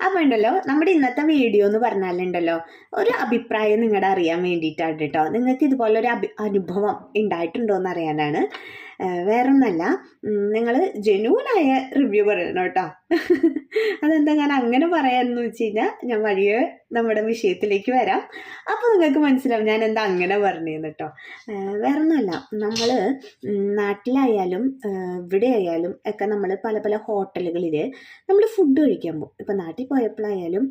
അപ്പോൾ ഉണ്ടല്ലോ നമ്മുടെ ഇന്നത്തെ വീഡിയോ എന്ന് പറഞ്ഞാലുണ്ടല്ലോ ഒരു അഭിപ്രായം നിങ്ങളുടെ അറിയാൻ വേണ്ടിയിട്ടാണ് കേട്ടോ. നിങ്ങൾക്ക് ഇതുപോലൊരു അഭി അനുഭവം ഉണ്ടായിട്ടുണ്ടോ എന്ന് അറിയാനാണ്. വേറൊന്നല്ല നിങ്ങൾ ജനുവനായ റിവ്യൂ പറയണം കേട്ടോ. അതെന്താ ഞാൻ അങ്ങനെ പറയാമെന്ന് വെച്ച് കഴിഞ്ഞാൽ ഞാൻ വഴിയെ നമ്മുടെ വിഷയത്തിലേക്ക് വരാം. അപ്പോൾ നിങ്ങൾക്ക് മനസ്സിലാവും ഞാൻ എന്താ അങ്ങനെ പറഞ്ഞതെന്ന് കേട്ടോ. വേറൊന്നുമല്ല നമ്മൾ നാട്ടിലായാലും ഇവിടെ ആയാലും ഒക്കെ നമ്മൾ പല പല ഹോട്ടലുകളിൽ നമ്മൾ ഫുഡ് കഴിക്കാൻ പോകും ഇപ്പം നാട്ടിൽ പോയപ്പോഴായാലും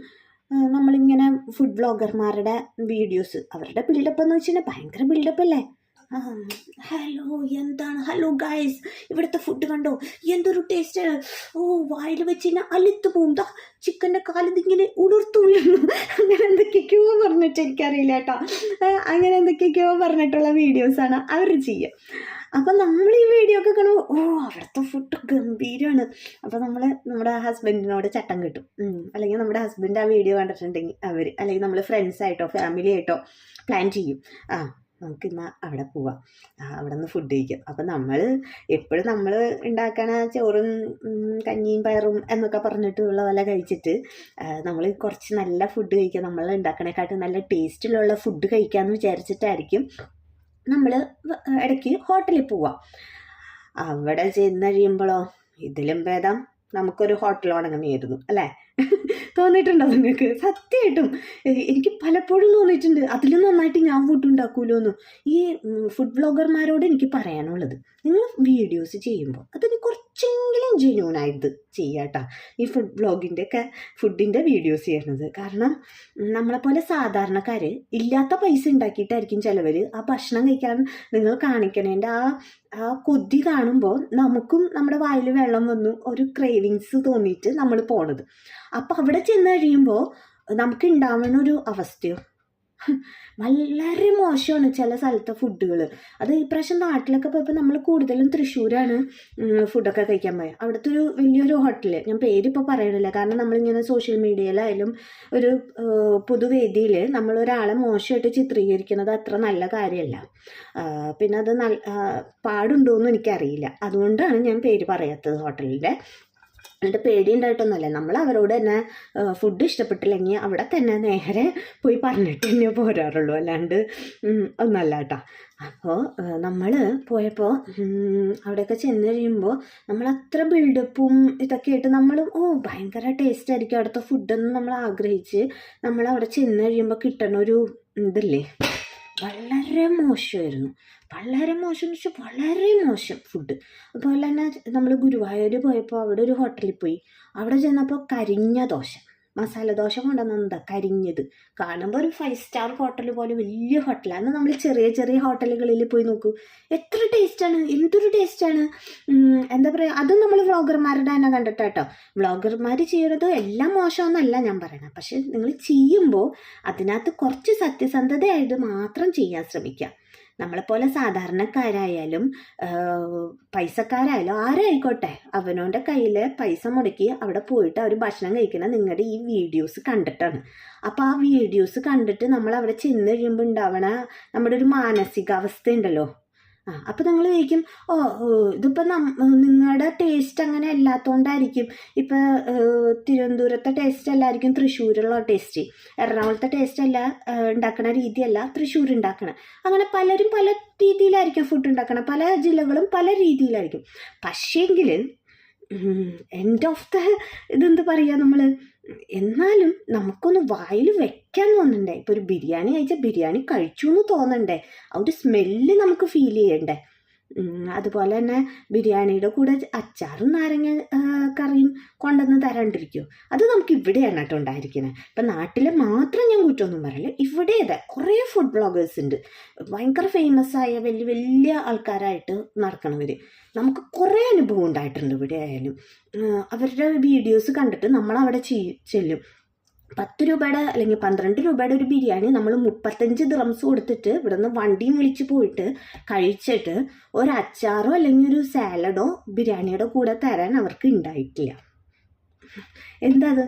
നമ്മളിങ്ങനെ ഫുഡ് ബ്ലോഗർമാരുടെ വീഡിയോസ് അവരുടെ ബിൽഡപ്പ് എന്ന് വെച്ചിട്ടുണ്ടെങ്കിൽ ഭയങ്കര ബിൽഡപ്പ് അല്ലേ? ഹലോ എന്താണ്? ഹലോ ഗൈസ് ഇവിടുത്തെ ഫുഡ് കണ്ടോ? എന്തൊരു ടേസ്റ്റ് ഓ വായിൽ വെച്ച് കഴിഞ്ഞാൽ അലുത്ത് പോകും ദാ ചിക്കന്റെ കാലിതിങ്ങനെ ഉടുർത്തു വീഴുന്നു. അങ്ങനെ എന്തൊക്കെയൊക്കെയോ പറഞ്ഞിട്ട് എനിക്കറിയില്ല കേട്ടോ. അങ്ങനെ എന്തൊക്കെയൊക്കെയോ പറഞ്ഞിട്ടുള്ള വീഡിയോസാണ് അവർ ചെയ്യുക. അപ്പം നമ്മൾ ഈ വീഡിയോ ഒക്കെ കാണുമ്പോൾ ഓ അവിടുത്തെ ഫുഡ് ഗംഭീരമാണ് അപ്പോൾ നമ്മൾ നമ്മുടെ ഹസ്ബൻഡിനോട് ചട്ടം കിട്ടും. അല്ലെങ്കിൽ നമ്മുടെ ഹസ്ബൻഡ് ആ വീഡിയോ കണ്ടിട്ടുണ്ടെങ്കിൽ അവർ അല്ലെങ്കിൽ നമ്മൾ ഫ്രണ്ട്സ് ആയിട്ടോ ഫാമിലി ആയിട്ടോ പ്ലാൻ ചെയ്യും. ആ നമുക്ക് ഇന്ന് അവിടെ പോവാം. അവിടെ നിന്ന് ഫുഡ് കഴിക്കാം. അപ്പം നമ്മൾ എപ്പോഴും നമ്മൾ ഉണ്ടാക്കണ ചോറും കഞ്ഞിയും പയറും എന്നൊക്കെ പറഞ്ഞിട്ടുള്ള പോലെ കഴിച്ചിട്ട് നമ്മൾ കുറച്ച് നല്ല ഫുഡ് കഴിക്കുക നമ്മൾ ഉണ്ടാക്കണേക്കാട്ടും നല്ല ടേസ്റ്റിലുള്ള ഫുഡ് കഴിക്കാമെന്ന് വിചാരിച്ചിട്ടായിരിക്കും നമ്മൾ ഇടയ്ക്ക് ഹോട്ടലിൽ പോവാം. അവിടെ ചെന്ന് കഴിയുമ്പോഴോ ഇതിലും ഭേദം നമുക്കൊരു ഹോട്ടൽ ഉണങ്ങുന്നതായിരുന്നു അല്ലേ? തോന്നിയിട്ടുണ്ടോ നിങ്ങൾക്ക് സത്യമായിട്ടും എനിക്ക് പലപ്പോഴും തോന്നിയിട്ടുണ്ട്. അതിലും നന്നായിട്ട് ഞാൻ ഫുഡ് ഉണ്ടാക്കൂലോ ഈ ഫുഡ് ബ്ലോഗർമാരോട് എനിക്ക് പറയാനുള്ളത്. നിങ്ങൾ വീഡിയോസ് ചെയ്യുമ്പോൾ അതിന് കുറച്ചെങ്കിലും ജെന്യൂനായിട്ട് ചെയ്യാട്ടോ ഈ ഫുഡ് ബ്ലോഗിന്റെ ഒക്കെ ഫുഡിന്റെ വീഡിയോസ് ചെയ്യുന്നത്. കാരണം നമ്മളെപ്പോലെ സാധാരണക്കാർ ഇല്ലാത്ത പൈസ ഉണ്ടാക്കിയിട്ടായിരിക്കും ചിലവർ ആ ഭക്ഷണം കഴിക്കാൻ നിങ്ങൾ കാണിക്കണേന്റെ ആ ആ കൊതി കാണുമ്പോൾ നമുക്കും നമ്മുടെ വായിൽ വെള്ളം വന്നു ഒരു ക്രേവിങ്സ് തോന്നിയിട്ട് നമ്മൾ പോണത്. അപ്പം അവിടെ ചെന്ന് കഴിയുമ്പോൾ നമുക്ക് ഉണ്ടാവുന്ന ഒരു അവസ്ഥയോ? വളരെ മോശമാണ് ചില സ്ഥലത്തെ ഫുഡുകൾ അത് ഈ പ്രാവശ്യം നാട്ടിലൊക്കെ പോയപ്പോൾ നമ്മൾ കൂടുതലും തൃശ്ശൂരാണ് ഫുഡൊക്കെ കഴിക്കാൻ പോയത് അവിടുത്തെ ഒരു വലിയൊരു ഹോട്ടൽ ഞാൻ പേരിപ്പോൾ പറയണില്ല. കാരണം നമ്മളിങ്ങനെ സോഷ്യൽ മീഡിയയിലായാലും ഒരു പുതുവേദിയിൽ ഒരാളെ മോശമായിട്ട് ചിത്രീകരിക്കുന്നത് അത്ര നല്ല കാര്യമല്ല. പിന്നെ അത് നല്ല പാടുണ്ടോയെന്ന് എനിക്കറിയില്ല. അതുകൊണ്ടാണ് ഞാൻ പേര് പറയാത്തത് ഹോട്ടലിന്റെ എന്നിട്ട് പേടി ഉണ്ടായിട്ടൊന്നുമല്ല നമ്മൾ അവരോട് തന്നെ ഫുഡ് ഇഷ്ടപ്പെട്ടില്ലെങ്കിൽ അവിടെ തന്നെ നേരെ പോയി പറഞ്ഞിട്ട് തന്നെ പോരാറുള്ളൂ. അല്ലാണ്ട് ഒന്നല്ല കേട്ടോ. അപ്പോൾ നമ്മൾ പോയപ്പോൾ അവിടെയൊക്കെ ചെന്ന് കഴിയുമ്പോൾ നമ്മൾ അത്ര ബിൽഡപ്പും ഇതൊക്കെ ആയിട്ട് നമ്മൾ ഓ ഭയങ്കര ടേസ്റ്റ് ആയിരിക്കും. അവിടുത്തെ ഫുഡെന്ന് നമ്മൾ ആഗ്രഹിച്ച് നമ്മൾ അവിടെ ചെന്ന് കഴിയുമ്പോൾ കിട്ടണ ഒരു ഇതില്ലേ? വളരെ മോശമായിരുന്നു. വളരെ മോശം എന്ന് വെച്ചാൽ വളരെ മോശം ഫുഡ് അതുപോലെ തന്നെ നമ്മൾ ഗുരുവായൂർ പോയപ്പോൾ അവിടെ ഒരു ഹോട്ടലിൽ പോയി. അവിടെ ചെന്നപ്പോൾ കരിഞ്ഞ ദോശ. മസാല ദോശ കൊണ്ടുവന്നെന്താ കരിഞ്ഞത്? കാണുമ്പോൾ ഒരു ഫൈവ് സ്റ്റാർ ഹോട്ടൽ പോലെ വലിയ ഹോട്ടലാണ് നമ്മൾ ചെറിയ ചെറിയ ഹോട്ടലുകളിൽ പോയി നോക്കൂ. എത്ര ടേസ്റ്റാണ് എന്തൊരു ടേസ്റ്റാണ് എന്താ പറയുക അതും നമ്മൾ വ്ളോഗർമാരുടെ തന്നെ കണ്ടിട്ട് കേട്ടോ വ്ളോഗർമാർ ചെയ്യണത് എല്ലാം മോശമെന്നല്ല ഞാൻ പറയണത് പക്ഷെ നിങ്ങൾ ചെയ്യുമ്പോൾ അതിനകത്ത് കുറച്ച് സത്യസന്ധതയായത് മാത്രം ചെയ്യാൻ ശ്രമിക്കുക നമ്മളെപ്പോലെ സാധാരണക്കാരായാലും പൈസക്കാരായാലും ആരായിക്കോട്ടെ അവനോന്റെ കയ്യിൽ പൈസ മുടക്കി അവിടെ പോയിട്ട് അവർ ഭക്ഷണം കഴിക്കുന്ന നിങ്ങളുടെ ഈ വീഡിയോസ് കണ്ടിട്ടാണ്. അപ്പോൾ ആ വീഡിയോസ് കണ്ടിട്ട് നമ്മൾ അവിടെ ചെന്ന് കഴിയുമ്പോൾ ഉണ്ടാവണ നമ്മുടെ ഒരു മാനസികാവസ്ഥ ഉണ്ടല്ലോ ആ അപ്പോൾ നിങ്ങൾ ചോദിക്കും ഓ ഇതിപ്പോൾ നിങ്ങളുടെ ടേസ്റ്റ് അങ്ങനെ അല്ലാത്തതുകൊണ്ടായിരിക്കും ഇപ്പോൾ തിരുവനന്തപുരത്തെ ടേസ്റ്റ് അല്ലായിരിക്കും തൃശ്ശൂരുള്ള ടേസ്റ്റ് എറണാകുളത്തെ ടേസ്റ്റ് അല്ല ഉണ്ടാക്കുന്ന രീതിയല്ല തൃശ്ശൂർ ഉണ്ടാക്കണം അങ്ങനെ പലരും പല രീതിയിലായിരിക്കും ഫുഡ് ഉണ്ടാക്കണം പല ജില്ലകളും പല രീതിയിലായിരിക്കും. പക്ഷേങ്കിൽ എൻഡ് ഓഫ് ദ ഇതെന്ത് പറയുക നമ്മൾ എന്നാലും നമുക്കൊന്ന് വായിൽ വെക്കാൻ തോന്നണ്ടേ. ഇപ്പോൾ ഒരു ബിരിയാണി കഴിച്ചാൽ ബിരിയാണി കഴിച്ചു എന്ന് തോന്നണ്ടേ. ആ ഒരു സ്മെല്ല് നമുക്ക് ഫീൽ ചെയ്യണ്ടേ. അതുപോലെ തന്നെ ബിരിയാണിയുടെ കൂടെ അച്ചാറും നാരങ്ങ കറിയും കൊണ്ടുവന്ന് തരാണ്ടിരിക്കും. അത് നമുക്ക് ഇവിടെയാണ് കേട്ടോ ഉണ്ടായിരിക്കുന്നത്. ഇപ്പം നാട്ടിൽ മാത്രം ഞാൻ കുറ്റമൊന്നും പറയില്ല. ഇവിടെ ഇതെ കുറേ ഫുഡ് ബ്ലോഗേഴ്സ് ഉണ്ട്. ഭയങ്കര ഫേമസ് ആയ വലിയ വലിയ ആൾക്കാരായിട്ട് നടക്കണവർ നമുക്ക് കുറേ അനുഭവം ഉണ്ടായിട്ടുണ്ട് ഇവിടെ ആയാലും. അവരുടെ വീഡിയോസ് കണ്ടിട്ട് നമ്മൾ അവിടെ ചെല്ലും. പത്ത് രൂപയുടെ അല്ലെങ്കിൽ പന്ത്രണ്ട് രൂപയുടെ ഒരു ബിരിയാണി നമ്മൾ മുപ്പത്തഞ്ച് ദ്രംസ് കൊടുത്തിട്ട് ഇവിടുന്ന് വണ്ടിയും വിളിച്ച് പോയിട്ട് കഴിച്ചിട്ട് ഒരു അച്ചാറോ അല്ലെങ്കിൽ ഒരു സാലഡോ ബിരിയാണിയുടെ കൂടെ തരാൻ അവർക്ക് ഉണ്ടായിട്ടില്ല. എന്താ അത്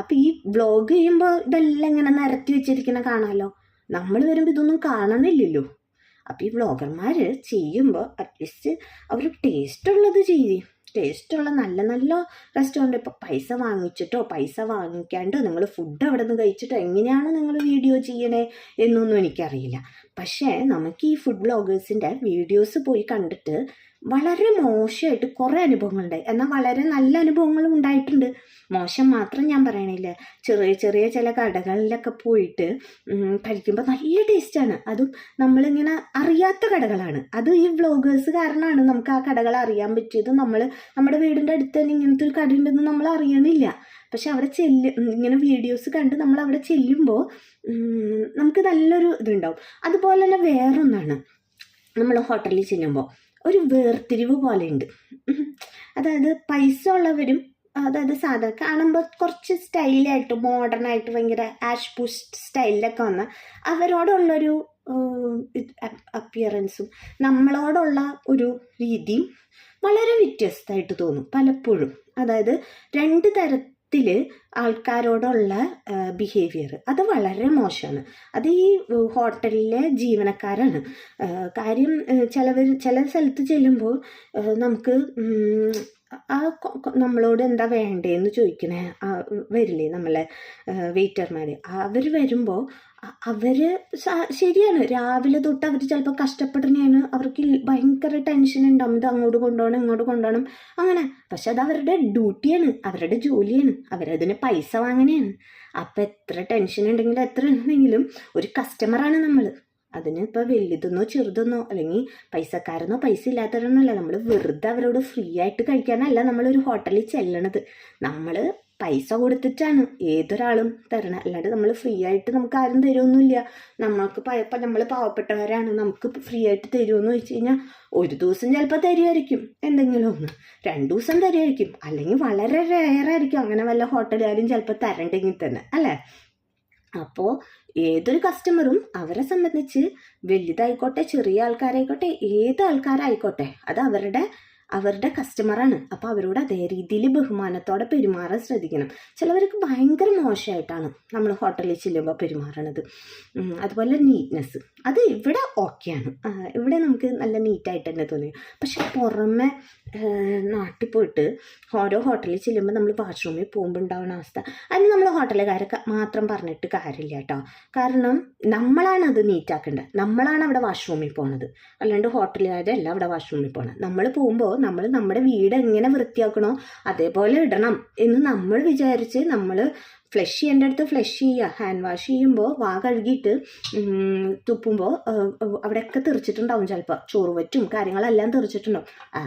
അപ്പം ഈ വ്ളോഗ് ചെയ്യുമ്പോൾ ഇതെല്ലാം ഇങ്ങനെ നിരത്തി വെച്ചിരിക്കുന്ന കാണാമല്ലോ നമ്മൾ വരുമ്പോൾ ഇതൊന്നും കാണണില്ലല്ലോ. അപ്പം ഈ വ്ളോഗർമാർ ചെയ്യുമ്പോൾ അറ്റ്ലീസ്റ്റ് അവർ ടേസ്റ്റ് ഉള്ളത് ചെയ്യും. ടേസ്റ്റുള്ള നല്ല നല്ല റെസ്റ്റോറന്റ് ഇപ്പോൾ പൈസ വാങ്ങിച്ചിട്ടോ പൈസ വാങ്ങിക്കാണ്ട് നിങ്ങൾ ഫുഡ് അവിടെ നിന്ന് കഴിച്ചിട്ടോ എങ്ങനെയാണ് നിങ്ങൾ വീഡിയോ ചെയ്യണേ എന്നൊന്നും എനിക്കറിയില്ല. പക്ഷേ നമുക്ക് ഈ ഫുഡ് ബ്ലോഗേഴ്സിന്റെ വീഡിയോസ് പോയി കണ്ടിട്ട് വളരെ മോശമായിട്ട് കുറേ അനുഭവങ്ങളുണ്ടായി. എന്നാൽ വളരെ നല്ല അനുഭവങ്ങളും ഉണ്ടായിട്ടുണ്ട്. മോശം മാത്രം ഞാൻ പറയണില്ല. ചെറിയ ചെറിയ ചില കടകളിലൊക്കെ പോയിട്ട് കഴിക്കുമ്പോൾ നല്ല ടേസ്റ്റാണ് അതും നമ്മളിങ്ങനെ അറിയാത്ത കടകളാണ്. അത് ഈ വ്ളോഗേഴ്സ് കാരണമാണ് നമുക്ക് ആ കടകൾ അറിയാൻ പറ്റിയത്. നമ്മൾ നമ്മുടെ വീടിന്റെ അടുത്ത് തന്നെ ഇങ്ങനത്തെ ഒരു കടയുണ്ടെന്ന് നമ്മൾ അറിയണില്ല. പക്ഷെ അവിടെ ചെല്ല് ഇങ്ങനെ വീഡിയോസ് കണ്ട് നമ്മൾ അവിടെ ചെല്ലുമ്പോൾ നമുക്ക് നല്ലൊരു ഇതുണ്ടാവും. അതുപോലെ തന്നെ വേറൊന്നാണ്. നമ്മൾ ഹോട്ടലിൽ ചെല്ലുമ്പോൾ ഒരു വേർതിരിവ് പോലെയുണ്ട്. അതായത് പൈസ ഉള്ളവരും അതായത് സാധാ കാണുമ്പോൾ കുറച്ച് സ്റ്റൈലായിട്ട് മോഡേൺ ആയിട്ട് ഭയങ്കര ആഷ് പുഷ് സ്റ്റൈലിലൊക്കെ വന്ന അവരോടുള്ളൊരു അപ്പിയറൻസും നമ്മളോടുള്ള ഒരു രീതിയും വളരെ വ്യത്യസ്തമായിട്ട് തോന്നും പലപ്പോഴും. അതായത് രണ്ട് തരത്തിൽ ആൾക്കാരോടുള്ള ബിഹേവിയർ അത് വളരെ മോശമാണ്. അത് ഈ ഹോട്ടലിലെ ജീവനക്കാരാണ്. കാര്യം ചിലവർ ചില സ്ഥലത്ത് ചെല്ലുമ്പോൾ നമുക്ക് ആ നമ്മളോട് എന്താ വേണ്ടതെന്ന് ചോദിക്കണേ വരില്ലേ നമ്മളെ വെയിറ്റർമാർ അവർ വരുമ്പോൾ അവർ ശരിയാണ്. രാവിലെ തൊട്ട് അവർ ചിലപ്പോൾ കഷ്ടപ്പെടുന്നതാണ് അവർക്ക് ഭയങ്കര ടെൻഷൻ ഉണ്ടാവും ഇത് അങ്ങോട്ട് കൊണ്ടുപോകണം ഇങ്ങോട്ട് കൊണ്ടുപോകണം അങ്ങനെ. പക്ഷെ അത് അവരുടെ ഡ്യൂട്ടിയാണ്. അവരുടെ ജോലിയാണ്. അവരതിന് പൈസ വാങ്ങനെയാണ് അപ്പം എത്ര ടെൻഷൻ ഉണ്ടെങ്കിലും എത്ര ഉണ്ടെങ്കിലും ഒരു കസ്റ്റമറാണ് നമ്മൾ അതിന് ഇപ്പോൾ വലുതെന്നോ ചെറുതെന്നോ അല്ലെങ്കിൽ പൈസക്കാരെന്നോ പൈസ ഇല്ലാത്തവരെന്നല്ല നമ്മൾ വെറുതെ അവരോട് ഫ്രീ ആയിട്ട് കഴിക്കാനല്ല നമ്മളൊരു ഹോട്ടലിൽ ചെല്ലണത്. നമ്മൾ പൈസ കൊടുത്തിട്ടാണ് ഏതൊരാളും തരണം. അല്ലാണ്ട് നമ്മൾ ഫ്രീ ആയിട്ട് നമുക്ക് ആരും തരുമൊന്നുമില്ല നമ്മൾക്ക് ഇപ്പം നമ്മൾ പാവപ്പെട്ടവരാണ്. നമുക്ക് ഫ്രീ ആയിട്ട് തരുമെന്ന് വെച്ച് കഴിഞ്ഞാൽ ഒരു ദിവസം ചിലപ്പോൾ തരുമായിരിക്കും എന്തെങ്കിലും ഒന്ന്. രണ്ട് ദിവസം തരുമായിരിക്കും അല്ലെങ്കിൽ വളരെ റെയറായിരിക്കും അങ്ങനെ വല്ല ഹോട്ടലുകാരും ചിലപ്പോൾ തരണ്ടെങ്കിൽ തന്നെ. അല്ലേ? അപ്പോൾ ഏതൊരു കസ്റ്റമറും അവരെ സംബന്ധിച്ച് വലുതായിക്കോട്ടെ ചെറിയ ആൾക്കാരായിക്കോട്ടെ ഏത് ആൾക്കാരായിക്കോട്ടെ അത് അവരുടെ അവരുടെ കസ്റ്റമറാണ് അപ്പോൾ അവരോട് അതേ രീതിയിൽ ബഹുമാനത്തോടെ പെരുമാറാൻ ശ്രദ്ധിക്കണം. ചിലവർക്ക് ഭയങ്കര മോശമായിട്ടാണ് നമ്മൾ ഹോട്ടലിൽ ചെല്ലുമ്പോൾ പെരുമാറണത്. അതുപോലെ നീറ്റ്നെസ് അത് ഇവിടെ ഓക്കെയാണ് ഇവിടെ നമുക്ക് നല്ല നീറ്റായിട്ട് തന്നെ തോന്നി പക്ഷെ പുറമെ നാട്ടിൽ പോയിട്ട് ഓരോ ഹോട്ടലിൽ ചെല്ലുമ്പോൾ നമ്മൾ വാഷ്റൂമിൽ പോകുമ്പോൾ ഉണ്ടാവുന്ന അവസ്ഥ. അതിന് നമ്മൾ ഹോട്ടലുകാരൊക്കെ മാത്രം പറഞ്ഞിട്ട് കാര്യമില്ല കേട്ടോ. കാരണം നമ്മളാണ് അത് നീറ്റാക്കേണ്ടത് നമ്മളാണ് അവിടെ വാഷ്റൂമിൽ പോണത്. അല്ലാണ്ട് ഹോട്ടലുകാരല്ല അവിടെ വാഷ്റൂമിൽ പോകണം നമ്മൾ പോകുമ്പോൾ നമ്മൾ നമ്മുടെ വീട് എങ്ങനെ വൃത്തിയാക്കണോ അതേപോലെ ഇടണം എന്ന് നമ്മൾ വിചാരിച്ച് നമ്മൾ ഫ്ലഷ് ചെയ്യേണ്ട അടുത്ത് ഫ്ലഷ് ചെയ്യുക. ഹാൻഡ് വാഷ് ചെയ്യുമ്പോൾ വാ കഴുകിയിട്ട് തുപ്പുമ്പോൾ അവിടെയൊക്കെ തെറിച്ചിട്ടുണ്ടാവും ചിലപ്പോൾ ചോറ് വറ്റും കാര്യങ്ങളെല്ലാം തെറിച്ചിട്ടുണ്ടാവും. ആ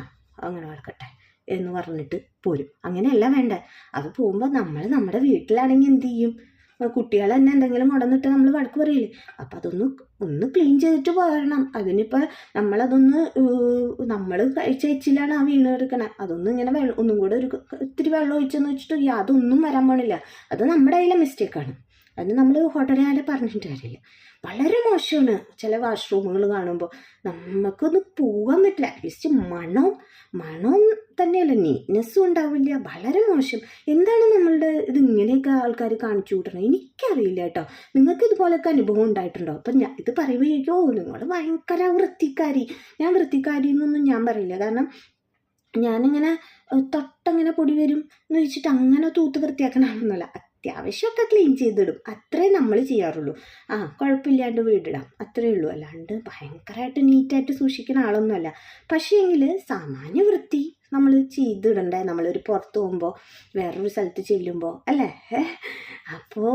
അങ്ങനെ വളക്കട്ടെ എന്ന് പറഞ്ഞിട്ട് പോരും. അങ്ങനെയല്ല വേണ്ട. അത് പോകുമ്പോൾ നമ്മൾ നമ്മുടെ വീട്ടിലാണെങ്കിൽ എന്ത് ചെയ്യും? കുട്ടികൾ തന്നെ എന്തെങ്കിലും മുടന്നിട്ട് നമ്മൾ വഴക്ക് പറയില്ലേ? അപ്പം അതൊന്ന് ഒന്ന് ക്ലീൻ ചെയ്തിട്ട് പോരണം. അതിനിപ്പോൾ നമ്മളതൊന്ന് നമ്മൾ കഴിച്ച എച്ചിലാണ് ആ വീണ് എടുക്കണേ അതൊന്നും ഇങ്ങനെ വെള്ളം ഒന്നും കൂടെ ഒരു ഇത്തിരി വെള്ളം ഒഴിച്ചെന്ന് വെച്ചിട്ട് അതൊന്നും വരാൻ പോണില്ല. അത് നമ്മുടെ കയ്യിലെ മിസ്റ്റേക്കാണ് അത് നമ്മൾ ഹോട്ടലുകാരെ പറഞ്ഞിട്ട് കാര്യമില്ല. വളരെ മോശമാണ് ചില വാഷ്റൂമുകൾ കാണുമ്പോൾ നമുക്കൊന്ന് പോകാൻ പറ്റില്ല. അറ്റ്ലീസ്റ്റ് മണം മണം തന്നെയല്ല നീറ്റ്നെസ്സും ഉണ്ടാവില്ല. വളരെ മോശം. എന്താണ് നമ്മളുടെ ഇത് ഇങ്ങനെയൊക്കെ ആൾക്കാർ കാണിച്ചു കൂട്ടണം എനിക്കറിയില്ല കേട്ടോ. നിങ്ങൾക്ക് ഇതുപോലൊക്കെ അനുഭവം ഉണ്ടായിട്ടുണ്ടോ? അപ്പം ഞാൻ ഇത് പറയുമ്പോഴേക്കോ നിങ്ങൾ ഭയങ്കര വൃത്തിക്കാരി. ഞാൻ വൃത്തിക്കാരി എന്നൊന്നും ഞാൻ പറയില്ല. കാരണം ഞാനിങ്ങനെ തൊട്ടങ്ങനെ പൊടി വരും എന്ന് വെച്ചിട്ട് അങ്ങനെ തൂത്ത് വൃത്തിയാക്കണമെന്നല്ല അത്യാവശ്യമൊക്കെ ക്ലീൻ ചെയ്തിടും. അത്രേ നമ്മൾ ചെയ്യാറുള്ളൂ. ആ കുഴപ്പമില്ലാണ്ട് വീടിടാം. അത്രേ ഉള്ളൂ. അല്ലാണ്ട് ഭയങ്കരമായിട്ട് നീറ്റായിട്ട് സൂക്ഷിക്കുന്ന ആളൊന്നുമല്ല. പക്ഷേ എങ്കിൽ സാമാന്യ വൃത്തി നമ്മൾ ചെയ്തിടണ്ടേ? നമ്മളൊരു പുറത്ത് പോകുമ്പോൾ വേറൊരു സ്ഥലത്ത് ചെല്ലുമ്പോൾ അല്ലേ? അപ്പോൾ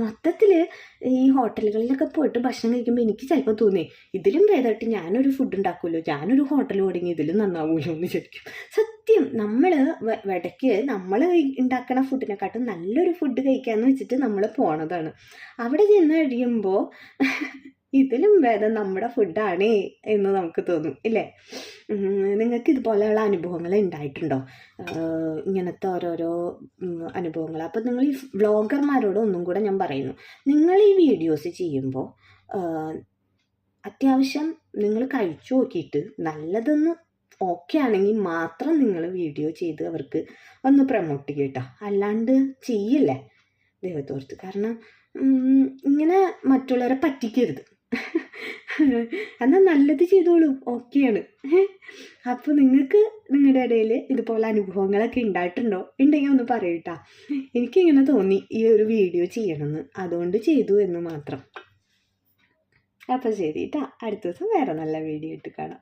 മൊത്തത്തിൽ ഈ ഹോട്ടലുകളിലൊക്കെ പോയിട്ട് ഭക്ഷണം കഴിക്കുമ്പോൾ എനിക്ക് ചിലപ്പോൾ തോന്നി ഇതിലും ഭേദമായിട്ട് ഞാനൊരു ഫുഡ് ഉണ്ടാക്കുമല്ലോ. ഞാനൊരു ഹോട്ടൽ തുടങ്ങി ഇതിലും നന്നാവുമല്ലോ എന്ന് ശരിക്കും സത്യം നമ്മൾ ഇടയ്ക്ക് നമ്മൾ ഉണ്ടാക്കുന്ന ഫുഡിനെക്കാട്ടും നല്ലൊരു ഫുഡ് കഴിക്കാമെന്ന് വെച്ചിട്ട് നമ്മൾ പോണതാണ്. അവിടെ ചെന്ന് കഴിയുമ്പോൾ ഇതിലും ഭേദം നമ്മുടെ ഫുഡാണ് എന്ന് നമുക്ക് തോന്നും ഇല്ലേ? നിങ്ങൾക്ക് ഇതുപോലെയുള്ള അനുഭവങ്ങൾ ഉണ്ടായിട്ടുണ്ടോ? ഇങ്ങനത്തെ ഓരോരോ അനുഭവങ്ങൾ. അപ്പോൾ നിങ്ങൾ ഈ വ്ളോഗർമാരോട് ഒന്നും കൂടെ ഞാൻ പറയുന്നു. നിങ്ങൾ ഈ വീഡിയോസ് ചെയ്യുമ്പോൾ അത്യാവശ്യം നിങ്ങൾ കഴിച്ചു നോക്കിയിട്ട് നല്ലതെന്ന് ഓക്കെ ആണെങ്കിൽ മാത്രം നിങ്ങൾ വീഡിയോ ചെയ്ത് അവർക്ക് ഒന്ന് പ്രൊമോട്ട് ചെയ്യട്ടോ അല്ലാണ്ട് ചെയ്യില്ലേ ദൈവത്തോർത്ത്. കാരണം ഇങ്ങനെ മറ്റുള്ളവരെ പറ്റിക്കരുത്. എന്നാൽ നല്ലത് ചെയ്തോളൂ. ഓക്കെയാണ്. അപ്പോൾ നിങ്ങൾക്ക് നിങ്ങളുടെ ഇടയിൽ ഇതുപോലെ അനുഭവങ്ങളൊക്കെ ഉണ്ടായിട്ടുണ്ടോ ഉണ്ടെങ്കിൽ ഒന്ന് പറയൂട്ടാ എനിക്കിങ്ങനെ തോന്നി ഈ ഒരു വീഡിയോ ചെയ്യണമെന്ന് അതുകൊണ്ട് ചെയ്തു എന്ന് മാത്രം. അപ്പോൾ ശരി കേട്ടോ അടുത്ത ദിവസം വേറെ നല്ല വീഡിയോ ഇട്ട് കാണാം.